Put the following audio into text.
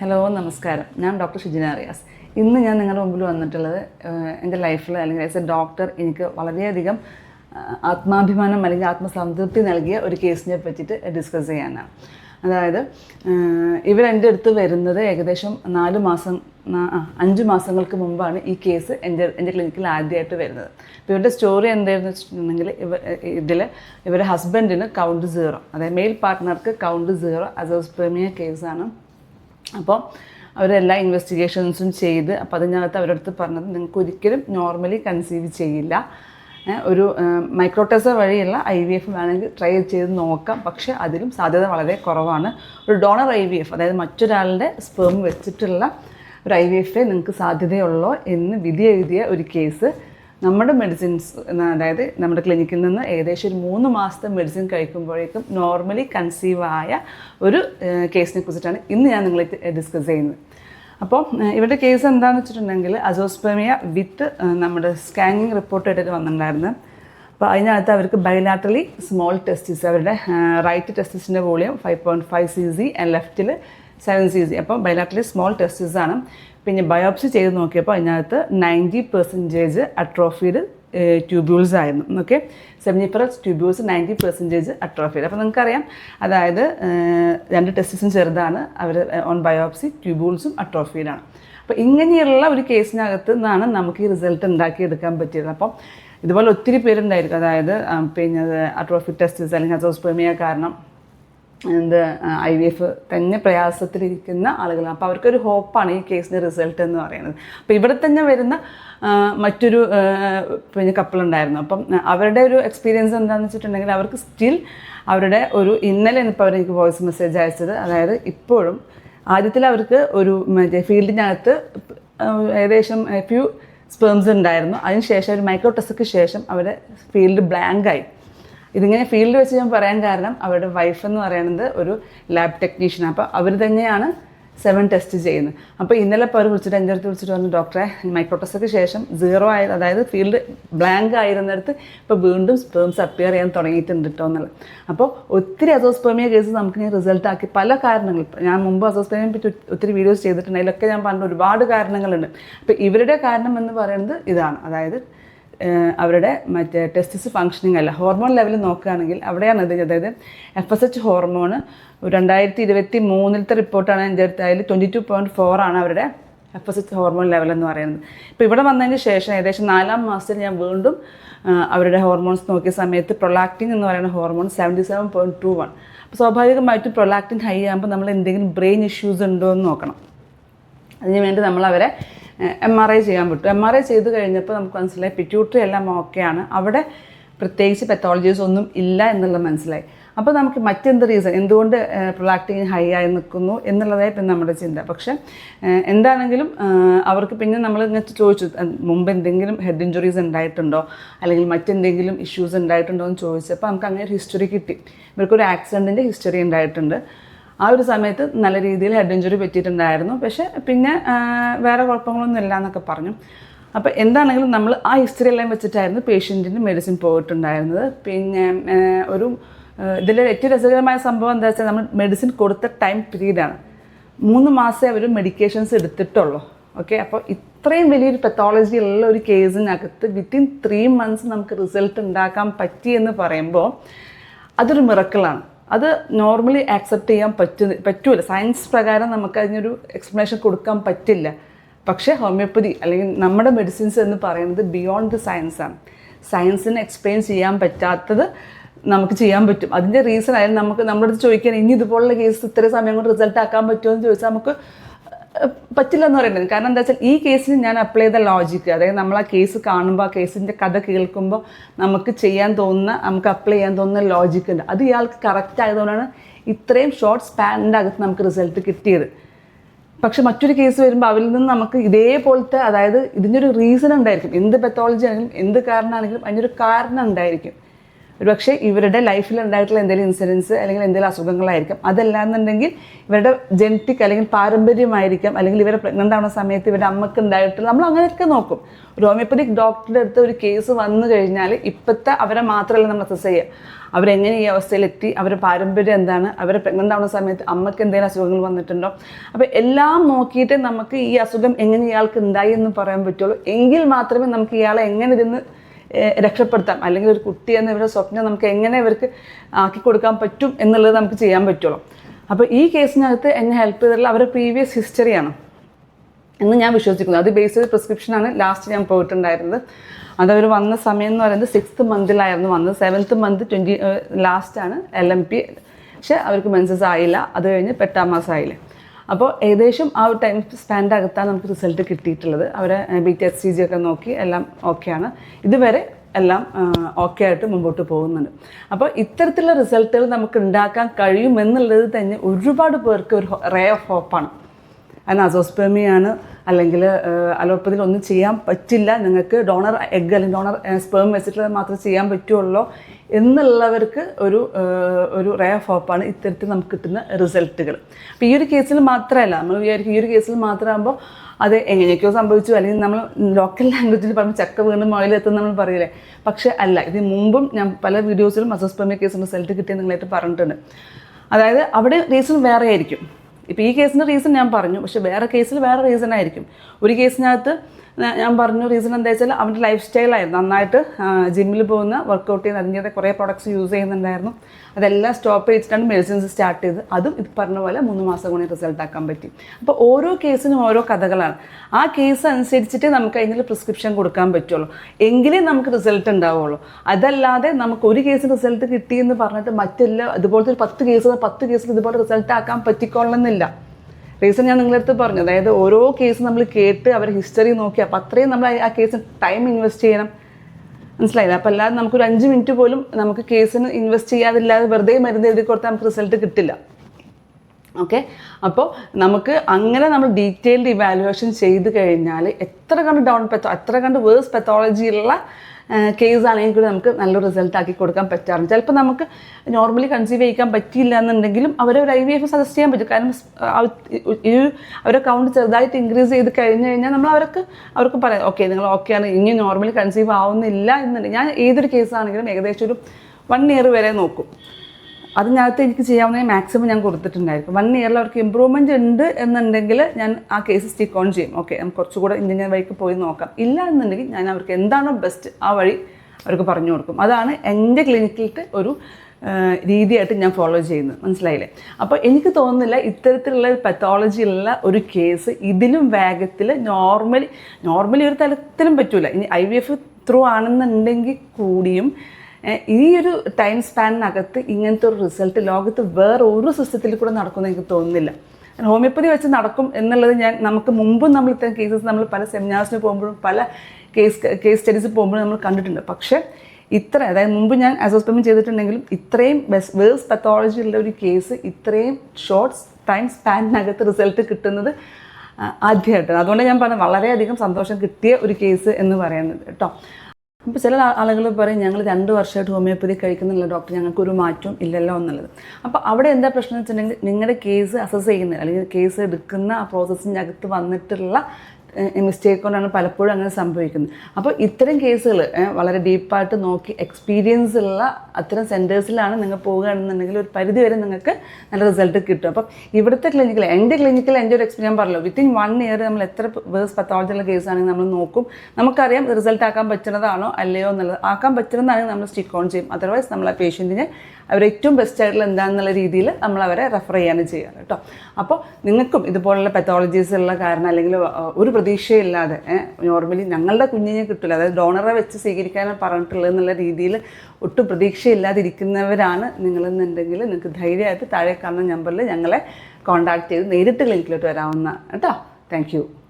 Hello നമസ്കാരം. ഞാൻ doctor Shijina അറിയാസ് ഇന്ന് ഞാൻ നിങ്ങളുടെ മുമ്പിൽ വന്നിട്ടുള്ളത് എന്റെ ലൈഫിൽ അല്ലെങ്കിൽ ആസ് എ ഡോക്ടർ എനിക്ക് വളരെയധികം ആത്മാഭിമാനം അല്ലെങ്കിൽ ആത്മസംതൃപ്തി നൽകിയ ഒരു കേസിനെ പറ്റിയിട്ട് ഡിസ്കസ് ചെയ്യാനാണ്. അതായത് ഇവർ എന്റെ അടുത്ത് വരുന്നത് ഏകദേശം നാല് മാസം അഞ്ച് മാസങ്ങൾക്ക് മുമ്പാണ് ഈ കേസ് എന്റെ എന്റെ ക്ലിനിക്കിൽ ആദ്യമായിട്ട് വരുന്നത്. അപ്പോൾ ഇവരുടെ സ്റ്റോറി എന്തായിരുന്നു വെച്ചിട്ടുണ്ടെങ്കിൽ ഇവ ഇതിൽ ഇവരുടെ ഹസ്ബൻഡിന് കൗണ്ട് സീറോ അതായത് മെയിൽ പാർട്ട്ണർക്ക് കൗണ്ട് സീറോ അസോസ്പെമിയ കേസാണ് അപ്പോൾ അവരെല്ലാ ഇൻവെസ്റ്റിഗേഷൻസും ചെയ്ത് അപ്പോൾ അതിനകത്ത് അവരുടെ അടുത്ത് പറഞ്ഞത് നിങ്ങൾക്ക് ഒരിക്കലും നോർമലി കൺസീവ് ചെയ്യില്ല ഒരു മൈക്രോടെസ വഴിയുള്ള ഐ വി എഫ് വേണമെങ്കിൽ ട്രൈ ചെയ്ത് നോക്കാം. പക്ഷേ അതിലും സാധ്യത വളരെ കുറവാണ്. ഒരു ഡോണർ ഐ വി എഫ് അതായത് മറ്റൊരാളുടെ സ്പേം വെച്ചിട്ടുള്ള ഒരു ഐ വി എഫേ നിങ്ങൾക്ക് സാധ്യതയുള്ളോ എന്ന് വിധി എഴുതിയ ഒരു കേസ് നമ്മുടെ മെഡിസിൻസ് അതായത് നമ്മുടെ ക്ലിനിക്കിൽ നിന്ന് ഏകദേശം ഒരു മൂന്ന് മാസത്തെ മെഡിസിൻ കഴിക്കുമ്പോഴേക്കും നോർമലി കൺസീവ് ആയ ഒരു കേസിനെ കുറിച്ചിട്ടാണ് ഇന്ന് ഞാൻ നിങ്ങളെ ഡിസ്കസ് ചെയ്യുന്നത്. അപ്പോൾ ഇവരുടെ കേസ് എന്താണെന്ന് വെച്ചിട്ടുണ്ടെങ്കിൽ അസോസ്പെമിയ വിത്ത് നമ്മുടെ സ്കാനിങ് റിപ്പോർട്ട് ആയിട്ട് വന്നിട്ടുണ്ടായിരുന്നു. അപ്പോൾ അതിനകത്ത് അവർക്ക് ബൈലാറ്ററലി സ്മോൾ ടെസ്റ്റിസ് അവരുടെ right ടെസ്റ്റിസിന്റെ volume five point five C C and ലെഫ്റ്റിൽ സെവൻ സി സി അപ്പോൾ ബൈലാറ്ററലി സ്മോൾ ടെസ്റ്റിസ് ആണ്. പിന്നെ ബയോപ്സി ചെയ്ത് നോക്കിയപ്പോൾ അതിനകത്ത് നയന്റി പെർസെന്റേജ് അട്രോഫീഡ് ട്യൂബ്യൂൾസ് ആയിരുന്നു. Okay seminiferous tubules ninety percentage atrophied അപ്പോൾ നിങ്ങൾക്കറിയാം അതായത് രണ്ട് ടെസ്റ്റിസും ചെറുതാണ് അവർ ഓൺ ബയോപ്സി ട്യൂബ്യൂൾസും അട്രോഫീഡാണ് അപ്പോൾ ഇങ്ങനെയുള്ള ഒരു കേസിനകത്ത് നിന്നാണ് നമുക്ക് ഈ റിസൾട്ട് ഉണ്ടാക്കിയെടുക്കാൻ പറ്റിയത്. അപ്പം ഇതുപോലെ ഒത്തിരി പേരുണ്ടായിരിക്കും. അതായത് പിന്നെ അട്രോഫിക് ടെസ്റ്റിസ് അല്ലെങ്കിൽ അസോസ്പേമിയ കാരണം എന്ത് ഐ വി എഫ് തന്നെ പ്രയാസത്തിലിരിക്കുന്ന ആളുകളാണ്. അപ്പോൾ അവർക്കൊരു ഹോപ്പാണ് ഈ കേസിന്റെ റിസൾട്ട് എന്ന് പറയുന്നത്. അപ്പോൾ ഇവിടെ തന്നെ വരുന്ന മറ്റൊരു പിന്നെ കപ്പിളുണ്ടായിരുന്നു അപ്പം അവരുടെ ഒരു എക്സ്പീരിയൻസ് എന്താണെന്ന് വെച്ചിട്ടുണ്ടെങ്കിൽ അവർക്ക് സ്റ്റിൽ അവരുടെ ഒരു ഇന്നലെ ഇപ്പോൾ അവരെനിക്ക് വോയിസ് മെസ്സേജ് അയച്ചത്. അതായത് ഇപ്പോഴും ആദ്യത്തിൽ അവർക്ക് ഒരു മറ്റേ ഫീൽഡിനകത്ത് ഏകദേശം ഫ്യൂ സ്പേംസ് ഉണ്ടായിരുന്നു. അതിനുശേഷം ഒരു മൈക്രോ ടെസ്റ്റിക്ക് ശേഷം അവരുടെ ഫീൽഡ് ബ്ലാങ്കായി ഇതിങ്ങനെ ഫീൽഡ് വെച്ച് ഞാൻ പറയാൻ കാരണം അവരുടെ വൈഫ് എന്ന് പറയുന്നത് ഒരു ലാബ് ടെക്നീഷ്യൻ അപ്പോൾ അവർ തന്നെയാണ് സെവൻ ടെസ്റ്റ് ചെയ്യുന്നത്. അപ്പോൾ ഇന്നലെ ഇപ്പോൾ അവർ വിളിച്ചിട്ട് എന്റെ അടുത്ത് വിളിച്ചിട്ട് പറഞ്ഞു ഡോക്ടറെ മൈക്രോ ശേഷം സീറോ ആയ അതായത് ഫീൽഡ് ബ്ലാങ്ക് ആയിരുന്നിടത്ത് ഇപ്പോൾ വീണ്ടും സ്പേംസ് അപ്പിയർ ചെയ്യാൻ തുടങ്ങിയിട്ടുണ്ട് കേട്ടോ എന്നുള്ളത് അപ്പോൾ ഒത്തിരി അസോസ്പേമിയ കേസ് നമുക്ക് ഞാൻ റിസൾട്ട് ആക്കി പല കാരണങ്ങൾ ഞാൻ മുമ്പ് അസോസ്പേമിയെ പറ്റി ഒത്തിരി വീഡിയോസ് ചെയ്തിട്ടുണ്ട് അതിലൊക്കെ ഞാൻ പറഞ്ഞ ഒരുപാട് കാരണങ്ങളുണ്ട്. അപ്പോൾ ഇവരുടെ കാരണം എന്ന് പറയുന്നത് ഇതാണ്. അതായത് അവരുടെ മറ്റേ ടെസ്റ്റിസ് ഫങ്ഷനിങ് അല്ല. ഹോർമോൺ ലെവൽ നോക്കുകയാണെങ്കിൽ അവിടെയാണ് ഇത് അതായത് എഫ് എസ് എച്ച് ഹോർമോൺ രണ്ടായിരത്തി ഇരുപത്തി മൂന്നിലത്തെ റിപ്പോർട്ടാണ് എന്റെ അടുത്ത്. അതിൽ ട്വന്റി ടു പോയിന്റ് ഫോർ ആണ് അവരുടെ F S H hormone level എന്ന് പറയുന്നത്. ഇപ്പോൾ ഇവിടെ വന്നതിന് ശേഷം ഏകദേശം നാലാം മാസത്തിൽ ഞാൻ വീണ്ടും അവരുടെ ഹോർമോൺസ് നോക്കിയ സമയത്ത് പ്രൊലാക്റ്റിൻ എന്ന് പറയുന്ന hormone seventy seven point two one അപ്പോൾ സ്വാഭാവികമായിട്ടും പ്രൊലാക്റ്റിൻ ഹൈ ആകുമ്പോൾ നമ്മൾ എന്തെങ്കിലും ബ്രെയിൻ ഇഷ്യൂസ് ഉണ്ടോ എന്ന് നോക്കണം. അതിന് വേണ്ടി നമ്മൾ അവരെ എം ആർ ഐ ചെയ്യാൻ പറ്റും. എം ആർ ഐ ചെയ്ത് കഴിഞ്ഞപ്പോൾ നമുക്ക് മനസ്സിലായി പിറ്റ്യൂട്ടറി എല്ലാം ഓക്കെയാണ് അവിടെ പ്രത്യേകിച്ച് പെത്തോളജീസ് ഒന്നും ഇല്ല എന്നുള്ളത് മനസ്സിലായി. അപ്പോൾ നമുക്ക് മറ്റെന്ത് റീസൺ എന്തുകൊണ്ട് പ്രൊലാക്റ്റിൻ ഹൈ ആയി നിൽക്കുന്നു എന്നുള്ളതായി പിന്നെ നമ്മുടെ ചിന്ത. പക്ഷേ എന്താണെങ്കിലും അവർക്ക് പിന്നെ നമ്മൾ ഇങ്ങനെ ചോദിച്ചു. മുമ്പ് എന്തെങ്കിലും ഹെഡ് ഇഞ്ചുറീസ് ഉണ്ടായിട്ടുണ്ടോ? അല്ലെങ്കിൽ മറ്റെന്തെങ്കിലും ഇഷ്യൂസ് ഉണ്ടായിട്ടുണ്ടോ എന്ന് ചോദിച്ചപ്പോൾ നമുക്ക് അങ്ങനെ ഒരു ഹിസ്റ്ററി കിട്ടി. ഇവർക്കൊരു ആക്സിഡന്റിന്റെ ഹിസ്റ്ററി ഉണ്ടായിട്ടുണ്ട്. ആ ഒരു സമയത്ത് നല്ല രീതിയിൽ ഹെഡ് പറ്റിയിട്ടുണ്ടായിരുന്നു. പക്ഷേ പിന്നെ വേറെ കുഴപ്പങ്ങളൊന്നും ഇല്ല എന്നൊക്കെ പറഞ്ഞു. അപ്പോൾ എന്താണെങ്കിലും നമ്മൾ ആ ഹിസ്റ്ററി എല്ലാം വെച്ചിട്ടായിരുന്നു പേഷ്യന്റിന് മെഡിസിൻ പോയിട്ടുണ്ടായിരുന്നത്. പിന്നെ ഒരു ഇതിൽ ഏറ്റവും രസകരമായ സംഭവം എന്താ വെച്ചാൽ നമ്മൾ മെഡിസിൻ കൊടുത്ത ടൈം പീരീഡാണ് മൂന്ന് മാസമേ അവർ മെഡിക്കേഷൻസ് എടുത്തിട്ടുള്ളൂ. ഓക്കെ അപ്പോൾ ഇത്രയും വലിയൊരു പെത്തോളജി ഉള്ള ഒരു കേസിനകത്ത് വിത്തിൻ ത്രീ മന്ത്സ് നമുക്ക് റിസൾട്ട് ഉണ്ടാക്കാൻ പറ്റിയെന്ന് പറയുമ്പോൾ അതൊരു മിറക്കിളാണ് അത് നോർമലി ആക്സെപ്റ്റ് ചെയ്യാൻ പറ്റു പറ്റൂല. സയൻസ് പ്രകാരം നമുക്ക് അതിനൊരു എക്സ്പ്ലനേഷൻ കൊടുക്കാൻ പറ്റില്ല. പക്ഷേ ഹോമിയോപ്പതി അല്ലെങ്കിൽ നമ്മുടെ മെഡിസിൻസ് എന്ന് പറയുന്നത് ബിയോണ്ട് ദി സയൻസാണ് സയൻസിന് എക്സ്പ്ലെയിൻ ചെയ്യാൻ പറ്റാത്തത് നമുക്ക് ചെയ്യാൻ പറ്റും. അതിന്റെ റീസൺ ആയാലും നമുക്ക് നമ്മുടെ അടുത്ത് ചോദിക്കാൻ ഇനി ഇതുപോലുള്ള കേസ് ഇത്ര സമയം കൊണ്ട് റിസൾട്ട് ആക്കാൻ പറ്റുമോ എന്ന് ചോദിച്ചാൽ നമുക്ക് പറ്റില്ല എന്ന് പറയുന്നത്. കാരണം എന്താ വെച്ചാൽ ഈ കേസിന് ഞാൻ അപ്ലൈ ചെയ്ത ലോജിക്ക് അതായത് നമ്മൾ ആ കേസ് കാണുമ്പോൾ ആ കേസിന്റെ കഥ കേൾക്കുമ്പോൾ നമുക്ക് ചെയ്യാൻ തോന്നുന്ന നമുക്ക് അപ്ലൈ ചെയ്യാൻ തോന്നുന്ന ലോജിക്ക് ഉണ്ട്. അത് ഇയാൾക്ക് കറക്റ്റ് ആയതുകൊണ്ടാണ് ഇത്രയും ഷോർട്ട് സ്പാനിന്റെ അകത്ത് നമുക്ക് റിസൾട്ട് കിട്ടിയത്. പക്ഷെ മറ്റൊരു കേസ് വരുമ്പോൾ അവരിൽ നിന്ന് നമുക്ക് ഇതേപോലത്തെ അതായത് ഇതിന്റെ ഒരു റീസൺ ഉണ്ടായിരിക്കും. എന്ത് പെത്തോളജി ആണെങ്കിലും എന്ത് കാരണമാണെങ്കിലും അതിനൊരു കാരണം ഉണ്ടായിരിക്കും. ഒരുപക്ഷെ ഇവരുടെ ലൈഫിൽ ഉണ്ടായിട്ടുള്ള എന്തെങ്കിലും ഇൻസിഡൻസ് അല്ലെങ്കിൽ എന്തെങ്കിലും അസുഖങ്ങളായിരിക്കും. അതല്ലാന്നുണ്ടെങ്കിൽ ഇവരുടെ ജനറ്റിക് അല്ലെങ്കിൽ പാരമ്പര്യമായിരിക്കാം. അല്ലെങ്കിൽ ഇവരെ പ്രഗ്നന്റ് ആവുന്ന സമയത്ത് ഇവരുടെ അമ്മയ്ക്ക് ഉണ്ടായിട്ടുള്ള നമ്മൾ അങ്ങനെയൊക്കെ നോക്കും. ഒരു ഹോമിയോപ്പതിക് ഡോക്ടറുടെ അടുത്ത് ഒരു കേസ് വന്നു കഴിഞ്ഞാൽ ഇപ്പോഴത്തെ അവരെ മാത്രമല്ല നമ്മൾ അസസ് ചെയ്യുക അവരെങ്ങനെ ഈ അവസ്ഥയിലെത്തി? അവരുടെ പാരമ്പര്യം എന്താണ്? അവരെ പ്രഗ്നന്റ് ആവുന്ന സമയത്ത് അമ്മയ്ക്ക് എന്തെങ്കിലും അസുഖങ്ങൾ വന്നിട്ടുണ്ടോ? അപ്പോൾ എല്ലാം നോക്കിയിട്ട് നമുക്ക് ഈ അസുഖം എങ്ങനെ ഇയാൾക്ക് ഉണ്ടായി എന്ന് പറയാൻ പറ്റുള്ളൂ. എങ്കിൽ മാത്രമേ നമുക്ക് ഇയാളെ എങ്ങനെ ഇതിന്ന് രക്ഷപ്പെടുത്താം. അല്ലെങ്കിൽ ഒരു കുട്ടി എന്ന ഇവരുടെ സ്വപ്നം നമുക്ക് എങ്ങനെ ഇവർക്ക് ആക്കി കൊടുക്കാൻ പറ്റും എന്നുള്ളത് നമുക്ക് ചെയ്യാൻ പറ്റുള്ളൂ. അപ്പോൾ ഈ കേസിനകത്ത് എന്നെ ഹെൽപ്പ് ചെയ്തിട്ടുള്ള അവരുടെ പ്രീവിയസ് ഹിസ്റ്ററിയാണ് എന്ന് ഞാൻ വിശ്വസിക്കുന്നു. അത് ബേസ് ചെയ്ത് പ്രിസ്ക്രിപ്ഷനാണ് ലാസ്റ്റ് ഞാൻ പോയിട്ടുണ്ടായിരുന്നത്. അതവർ വന്ന സമയം എന്ന് പറയുന്നത് സിക്സ്ത് മന്തിലായിരുന്നു വന്നത്. സെവൻത്ത് മന്ത് ട്വന്റി ലാസ്റ്റാണ് എൽ എം പി പക്ഷേ അവർക്ക് മെൻസസ് ആയില്ല. അത് കഴിഞ്ഞ് പെട്ടാം മാസം ആയില്ലേ. അപ്പോൾ ഏകദേശം ആ ഒരു ടൈം സ്പാൻഡ് അകത്താണ് നമുക്ക് റിസൾട്ട് കിട്ടിയിട്ടുള്ളത്. അവരെ B T S C G ഒക്കെ നോക്കി എല്ലാം ഓക്കെയാണ് ഇതുവരെ എല്ലാം ഓക്കെ ആയിട്ട് മുമ്പോട്ട് പോകുന്നുണ്ട്. അപ്പോൾ ഇത്തരത്തിലുള്ള റിസൾട്ടുകൾ നമുക്ക് ഉണ്ടാക്കാൻ കഴിയുമെന്നുള്ളത് തന്നെ ഒരുപാട് പേർക്ക് ഒരു റേ ഓഫ് ഹോപ്പാണ് അതിന് അസോസ്പെമിയാണ് അല്ലെങ്കിൽ അലോപ്പതിൽ ഒന്നും ചെയ്യാൻ പറ്റില്ല. നിങ്ങൾക്ക് ഡോണർ എഗ് അല്ലെങ്കിൽ ഡോണർ സ്പേം വെച്ചിട്ട് മാത്രമേ ചെയ്യാൻ പറ്റുള്ളൂ എന്നുള്ളവർക്ക് ഒരു ഒരു റേ ഓഫ് ഹോപ്പാണ് ഇത്തരത്തിൽ നമുക്ക് കിട്ടുന്ന റിസൾട്ടുകൾ അപ്പോൾ ഈ ഒരു കേസിൽ മാത്രമല്ല നമ്മൾ വിചാരിക്കും ഈ ഒരു കേസിൽ മാത്രമാകുമ്പോൾ അത് എങ്ങനെയൊക്കെയോ സംഭവിച്ചു. അല്ലെങ്കിൽ നമ്മൾ ലോക്കൽ ലാംഗ്വേജിൽ പറഞ്ഞ് ചക്ക വീണ് മുയലെത്തും നമ്മൾ പറയില്ലേ. പക്ഷേ അല്ല ഇത് മുമ്പും ഞാൻ പല വീഡിയോസിലും അസോസ്പെമിയ കേസിന്റെ റിസൾട്ട് കിട്ടിയെന്ന് നിങ്ങളായിട്ട് പറഞ്ഞിട്ടുണ്ട്. അതായത് അവിടെ റീസൺ വേറെ ആയിരിക്കും ഇപ്പോൾ ഈ കേസിന്റെ റീസൺ ഞാൻ പറഞ്ഞു. പക്ഷേ വേറെ കേസിൽ വേറെ റീസൺ ആയിരിക്കും. ഒരു കേസിനകത്ത് ഞാൻ പറഞ്ഞു റീസൺ എന്താ വെച്ചാൽ അവന്റെ ലൈഫ് സ്റ്റൈലായിരുന്നു നന്നായിട്ട് ജിമ്മിൽ പോകുന്ന വർക്കൗട്ട് ചെയ്യുന്ന അതിന്റെ കുറേ പ്രോഡക്ട്സ് യൂസ് ചെയ്യുന്നുണ്ടായിരുന്നു. അതെല്ലാം സ്റ്റോപ്പ് ചെയ്തിട്ടാണ് മെഡിസിൻസ് സ്റ്റാർട്ട് ചെയ്ത്. അതും ഇത് പറഞ്ഞ പോലെ മൂന്ന് മാസം കൊണ്ട് റിസൾട്ട് ആക്കാൻ പറ്റി. അപ്പോൾ ഓരോ കേസിനും ഓരോ കഥകളാണ്. ആ കേസ് അനുസരിച്ചിട്ട് നമുക്ക് അതിനുള്ള പ്രിസ്ക്രിപ്ഷൻ കൊടുക്കാൻ പറ്റുള്ളൂ. എങ്കിലേ നമുക്ക് റിസൾട്ട് ഉണ്ടാവുള്ളൂ. അതല്ലാതെ നമുക്ക് ഒരു കേസിന് റിസൾട്ട് കിട്ടിയെന്ന് പറഞ്ഞിട്ട് മറ്റെല്ലാം ഇതുപോലത്തെ ഒരു പത്ത് കേസ് പത്ത് കേസിൽ ഇതുപോലെ റിസൾട്ട് ആക്കാൻ പറ്റിക്കൊള്ളുന്നില്ല റീസൺ ഞാൻ നിങ്ങളുടെ അടുത്ത് പറഞ്ഞു. അതായത് ഓരോ കേസ് നമ്മൾ കേട്ട് അവരുടെ ഹിസ്റ്ററി നോക്കി. അപ്പോൾ അത്രയും നമ്മൾ ആ- കേസിന് ടൈം ഇൻവെസ്റ്റ് ചെയ്യണം. മനസ്സിലായില്ല? അപ്പോൾ അല്ലാതെ നമുക്കൊരു അഞ്ച് മിനിറ്റ് പോലും നമുക്ക് കേസിന് ഇൻവെസ്റ്റ് ചെയ്യാതില്ലാതെ വെറുതെ മരുന്ന് എഴുതി കൊടുത്താൽ നമുക്ക് റിസൾട്ട് കിട്ടില്ല. ഓക്കെ അപ്പോൾ നമുക്ക് അങ്ങനെ നമ്മൾ ഡീറ്റെയിൽഡ് ഇവാലുവേഷൻ ചെയ്ത് കഴിഞ്ഞാൽ എത്ര കണ്ട് ഡൗൺ പെത്തോ എത്ര കണ്ട് വേഴ്സ് പെത്തോളജിയുള്ള കേസ് ആണെങ്കിൽ കൂടി നമുക്ക് നല്ല റിസൾട്ട് ആക്കി കൊടുക്കാൻ പറ്റാറുണ്ട്. ചിലപ്പോൾ നമുക്ക് നോർമലി കൺസീവ് ചെയ്യിക്കാൻ പറ്റിയില്ല എന്നുണ്ടെങ്കിലും അവരെ ഒരു ഐ വി എഫ് സജസ്റ്റ് ചെയ്യാൻ പറ്റും. കാരണം ഈ അവരെ കൗണ്ട് ചെറുതായിട്ട് ഇൻക്രീസ് ചെയ്ത് കഴിഞ്ഞ് കഴിഞ്ഞാൽ നമ്മൾ അവർക്ക് അവർക്ക് പറയാം ഓക്കെ നിങ്ങൾ ഓക്കെ ആണ്. ഇനി നോർമലി കൺസീവ് ആവുന്നില്ല എന്നുണ്ടെങ്കിൽ. ഞാൻ ഏതൊരു കേസാണെങ്കിലും ഏകദേശം ഒരു വൺ ഇയർ വരെ നോക്കും. അതിനകത്ത് എനിക്ക് ചെയ്യാവുന്ന മാക്സിമം ഞാൻ കൊടുത്തിട്ടുണ്ടായിരിക്കും. വൺ ഇയറിൽ അവർക്ക് ഇമ്പ്രൂവ്മെന്റ് ഉണ്ട് എന്നുണ്ടെങ്കിൽ ഞാൻ ആ കേസ് സ്റ്റിക്ക് ഓൺ ചെയ്യും. ഓക്കെ നമുക്ക് കുറച്ചുകൂടെ ഇഞ്ചിനീയർ വഴിക്ക് പോയി നോക്കാം. ഇല്ല എന്നുണ്ടെങ്കിൽ ഞാൻ അവർക്ക് എന്താണോ ബെസ്റ്റ് ആ വഴി അവർക്ക് പറഞ്ഞു കൊടുക്കും. അതാണ് എന്റെ ക്ലിനിക്കിലത്തെ ഒരു രീതിയായിട്ട് ഞാൻ ഫോളോ ചെയ്യുന്നത്. മനസ്സിലായില്ലേ? അപ്പോൾ എനിക്ക് തോന്നുന്നില്ല ഇത്തരത്തിലുള്ള ഉള്ള ഒരു കേസ് ഇതിലും വേഗത്തിൽ നോർമലി നോർമലി ഒരു തലത്തിലും പറ്റൂല. ഇനി ഐ വി എഫ് ത്രൂ ആണെന്നുണ്ടെങ്കിൽ കൂടിയും ഈ ഒരു ടൈം സ്പാനിനകത്ത് ഇങ്ങനത്തെ ഒരു റിസൾട്ട് ലോകത്ത് വേറെ ഒരു സിസ്റ്റത്തിൽ കൂടെ നടക്കുമെന്ന് എനിക്ക് തോന്നുന്നില്ല. ഹോമിയോപ്പതി വെച്ച് നടക്കും എന്നുള്ളത് ഞാൻ നമുക്ക് മുമ്പും നമ്മൾ ഇത്തരം കേസസ് നമ്മൾ പല സെമിനാർസിന് പോകുമ്പോഴും പല കേസ് കേസ് സ്റ്റഡീസ് പോകുമ്പോഴും നമ്മൾ കണ്ടിട്ടുണ്ട്. പക്ഷേ ഇത്ര അതായത് മുമ്പ് ഞാൻ അസോസ്പെമെന്റ് ചെയ്തിട്ടുണ്ടെങ്കിലും ഇത്രയും ബെസ് വേഴ്സ് പത്തോളജി ഉള്ള ഒരു കേസ് ഇത്രയും ഷോർട്ട് ടൈം സ്പാനിനകത്ത് റിസൾട്ട് കിട്ടുന്നത് ആദ്യമായിട്ടാണ്. അതുകൊണ്ട് ഞാൻ പറഞ്ഞത് വളരെയധികം സന്തോഷം കിട്ടിയ ഒരു കേസ് എന്ന് പറയുന്നത് കേട്ടോ. അപ്പോൾ ചില ആളുകൾ പറയും ഞങ്ങൾ രണ്ട് വർഷമായിട്ട് ഹോമിയോപ്പതി കഴിക്കുന്നില്ല ഡോക്ടർ. ഞങ്ങൾക്കൊരു മാറ്റവും ഇല്ലല്ലോ എന്നുള്ളത്. അപ്പോൾ അവിടെ എന്താ പ്രശ്നം വെച്ചിട്ടുണ്ടെങ്കിൽ നിങ്ങളുടെ കേസ് അസസ് ചെയ്യുന്നില്ല അല്ലെങ്കിൽ കേസ് എടുക്കുന്ന ആ പ്രോസസ്സിന്റെ അകത്ത് വന്നിട്ടുള്ള മിസ്റ്റേക്ക് കൊണ്ടാണ് പലപ്പോഴും അങ്ങനെ സംഭവിക്കുന്നത്. അപ്പോൾ ഇത്തരം കേസുകൾ വളരെ ഡീപ്പായിട്ട് നോക്കി എക്സ്പീരിയൻസ് ഉള്ള അത്തരം സെന്റേഴ്സിലാണ് നിങ്ങൾ പോവുകയാണെന്നുണ്ടെങ്കിൽ ഒരു പരിധി വരെ നിങ്ങൾക്ക് നല്ല റിസൾട്ട് കിട്ടും. അപ്പം ഇവിടുത്തെ ക്ലിനിക്കിൽ എന്റെ ക്ലിനിക്കിൽ എന്റെ ഒരു എക്സ്പീരിയൻസ് പറഞ്ഞല്ലോ വിത്തിൻ വൺ ഇയർ നമ്മൾ എത്ര വേഴ്സ് പത്തോളജിയുള്ള കേസാണെങ്കിൽ നമ്മൾ നോക്കും. നമുക്കറിയാം റിസൾട്ട് ആക്കാൻ പറ്റുന്നതാണോ അല്ലയോ എന്നുള്ളത്. ആക്കാൻ പറ്റുന്നതാണെങ്കിൽ നമ്മൾ സ്റ്റിക്ക് ഓൺ ചെയ്യും. അതർവൈസ് നമ്മൾ ആ പേഷ്യന്റിനെ അവർ ഏറ്റവും ബെസ്റ്റ് ആയിട്ടുള്ള എന്താണെന്നുള്ള രീതിയിൽ നമ്മൾ അവരെ റെഫർ ചെയ്യാണ് ചെയ്യാറ് കേട്ടോ. അപ്പോൾ നിങ്ങൾക്കും ഇതുപോലുള്ള പെത്തോളജീസ് ഉള്ള കാരണം അല്ലെങ്കിൽ ഒരു പ്രതീക്ഷയില്ലാതെ നോർമലി ഞങ്ങളുടെ കുഞ്ഞിനെ കിട്ടില്ല അതായത് ഡോണറെ വെച്ച് സ്വീകരിക്കാനാണ് പറഞ്ഞിട്ടുള്ളത് എന്നുള്ള രീതിയിൽ ഒട്ടും പ്രതീക്ഷയില്ലാതിരിക്കുന്നവരാണ് നിങ്ങളെന്നുണ്ടെങ്കിൽ നിങ്ങൾക്ക് ധൈര്യമായിട്ട് താഴെ കാണുന്ന നമ്പറിൽ ഞങ്ങളെ കോൺടാക്ട് ചെയ്ത് നേരിട്ട് ക്ലിനിക്കിലോട്ട് വരാവുന്ന കേട്ടോ. താങ്ക്